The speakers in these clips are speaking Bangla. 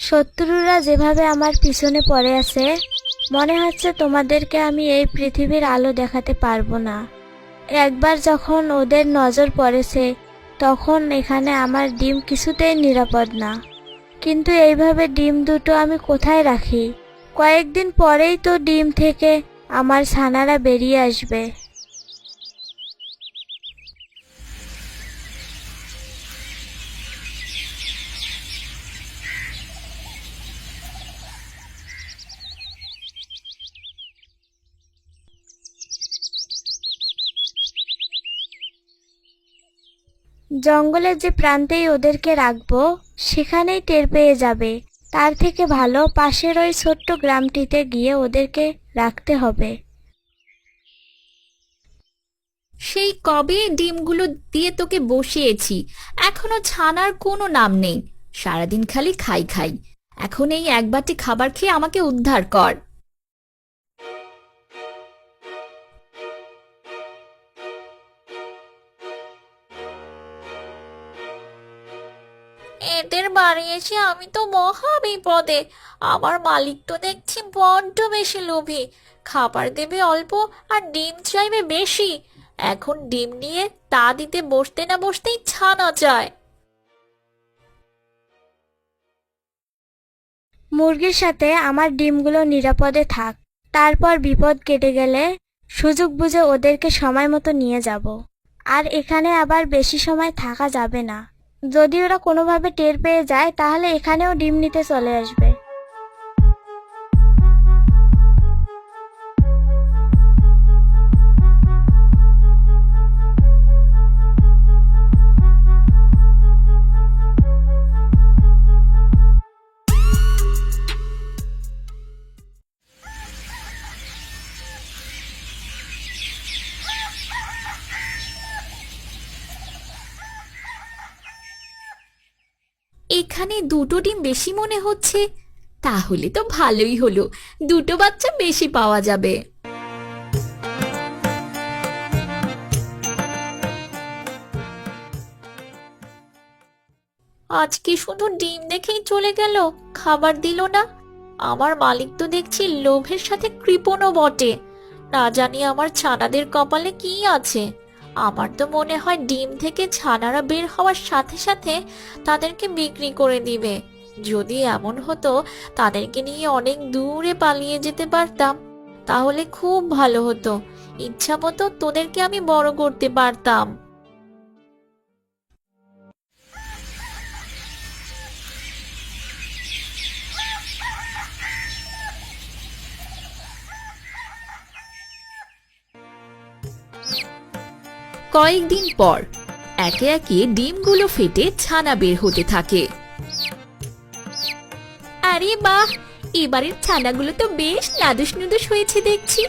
শত্রুরা যেভাবে আমার পিছনে পড়ে আছে, মনে হচ্ছে তোমাদেরকে আমি এই পৃথিবীর আলো দেখাতে পারব না। একবার যখন ওদের নজর পড়েছে, তখন এখানে আমার ডিম কিছুতেই নিরাপদ না। কিন্তু এইভাবে ডিম দুটো আমি কোথায় রাখি? কয়েকদিন পরেই তো ডিম থেকে আমার ছানারা বেরিয়ে আসবে। জঙ্গলের যে প্রান্তেই ওদেরকে রাখব, সেখানেই টের পেয়ে যাবে। তার থেকে ভালো পাশের ওই ছোট্ট গ্রামটিতে গিয়ে ওদেরকে রাখতে হবে। সেই কবে ডিমগুলো দিয়ে তোকে বসিয়েছি, এখনও ছানার কোনো নাম নেই। সারাদিন খালি খাই খাই। এখন এই এক বাটি খাবার খেয়ে আমাকে উদ্ধার কর। এদের বাড়িয়েছি আমি তো মহা বিপদে। আমার মালিক তো দেখছি বড্ড বেশি লোভী। খাবার দেবে অল্প আর ডিম চাইবে বেশি। এখন ডিম নিয়ে তা দিতে বসতে না বসতেই ছানা চায় মুরগির সাথে আমার ডিমগুলো নিরাপদে থাক, তারপর বিপদ কেটে গেলে সুযোগ বুঝে ওদেরকে সময় মতো নিয়ে যাব। আর এখানে আবার বেশি সময় থাকা যাবে না। যদি ওরা কোনোভাবে টের পেয়ে যায় তাহলে এখানেও ডিম নিতে চলে আসবে। এখানে দুটো ডিম বেশি মনে হচ্ছে। তাহলে তো ভালোই হলো। দুটো বাচ্চা বেশি পাওয়া যাবে। আজকে শুধু ডিম দেখেই চলে গেল? খাবার দিল না। আমার মালিক তো দেখছি লোভের সাথে কৃপণও বটে। না জানি আমার ছানাদের কপালে কি আছে। আমার তো মনে হয় ডিম থেকে ছানারা বের হওয়ার সাথে সাথে তাদেরকে বিক্রি করে দিবে। যদি এমন হতো, তাদেরকে নিয়ে অনেক দূরে পালিয়ে যেতে পারতাম। তাহলে খুব ভালো হতো। ইচ্ছা মতো তোদেরকে আমি বড় করতে পারতাম। কয়েকদিন পর একে একে ডিমগুলো ফেটে ছানা বের হতে থাকে। আরে বাহ! এবারের ছানাগুলো তো বেশ নাদুস নুদুস হয়েছে দেখছি।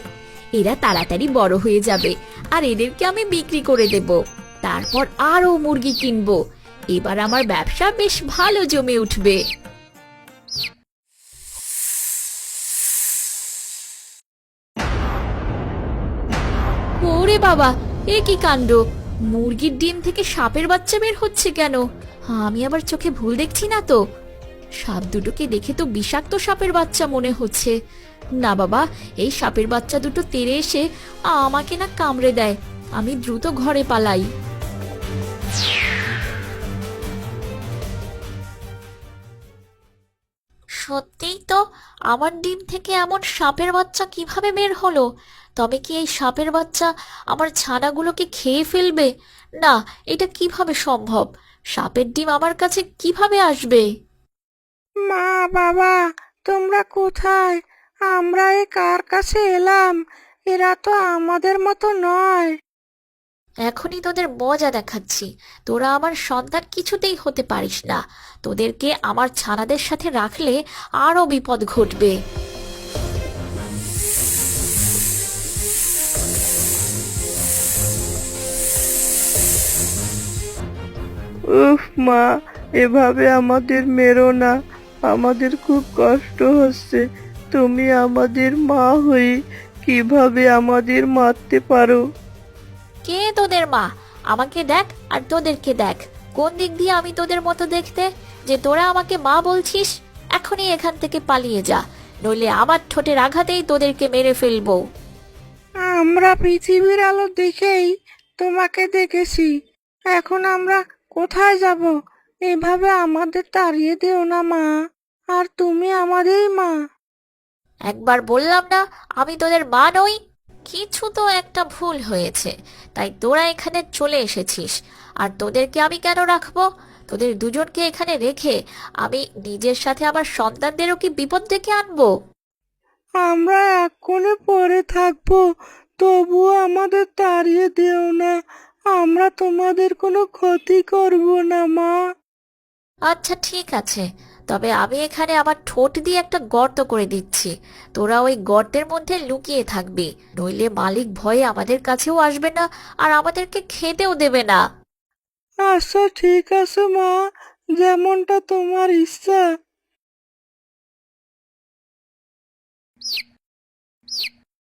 এরা তাড়াতাড়ি বড় হয়ে যাবে আর এদেরকে আমি বিক্রি করে দেব। তারপর আরও মুরগি কিনবো। এবার আমার ব্যবসা বেশ ভালো জমে উঠবে। ওরে বাবা! এ কি কাণ্ড? মুরগির ডিম থেকে সাপের বাচ্চা বের হচ্ছে কেন? আমি আবার চোখে ভুল দেখছি না তো। সাপ দুটোকে দেখে তো বিষাক্ত সাপের বাচ্চা মনে হচ্ছে। না বাবা, এই সাপের বাচ্চা দুটো তেড়ে এসে আমাকে না কামড়ে দেয়। আমি দ্রুত ঘরে পালাই। সত্যিই তো আমার ডিম থেকে এমন সাপের বাচ্চা কীভাবে বের হলো? তবে কি এই সাপের বাচ্চা আমার ছানাগুলোকে খেয়ে ফেলবে? না, এটা কীভাবে সম্ভব? সাপের ডিম আমার কাছে কীভাবে আসবে? মা, বাবা, তোমরা কোথায়? আমরা এ কার কাছে এলাম? এরা তো আমাদের মতো নয়। এখনই তোদের মজা দেখাচ্ছি। তোরা আমার সন্তান কিছুতেই হতে পারিস না। তোদেরকে আমার ছানাদের সাথে রাখলে আরও বিপদ ঘটবে। উফ, মা, এভাবে আমাদের মেরো না। আমাদের খুব কষ্ট হচ্ছে। তুমি আমাদের মা হয়ে কীভাবে আমাদের মারতে পারো? কে তোদের মা? আমাকে দেখ আর তোদেরকে দেখ। কোন দিক দিয়ে আমি তোদের মতো দেখতে? যে তোরা আমাকে মা বলছিস? এখনই এখান থেকে পালিয়ে যা। নইলে আমার ঠোঁটের আঘাতেই তোদেরকে মেরে ফেলব। আমরা পৃথিবীর আলো দেখেই তোমাকে দেখেছি। এখন আমরা কোথায় যাব? এভাবে আমাদের তাড়িয়ে দিও না মা। আর তুমি আমাদেরই মা। একবার বললাম না আমি তোদের মা নই। কিছু তো একটা ভুল হয়েছে। তাই তোরা এখানে চলে এসেছিস। আর তোদেরকে আমি কেন রাখব? তোদের দুজনকে এখানে রেখে আমি নিজের সাথে আমার সন্তানদেরও কি বিপদ ডেকে আনব? আমরা এক পরে থাকব। তবুও আমাদের তাড়িয়ে দিও না। আমরা তোমাদের কোনো ক্ষতি করব না, মা। আচ্ছা ঠিক আছে। তবে আমি এখানে আমার ঠোঁট দিয়ে একটা গর্ত করে দিচ্ছি। তোরা ওই গর্তের মধ্যে লুকিয়ে থাকবি। নইলে মালিক ভয়ে আমাদের কাছেও আসবে না আর আমাদেরকে খেতেও দেবে না। আচ্ছা ঠিক আছে মা। যেমনটা তোমার ইচ্ছা।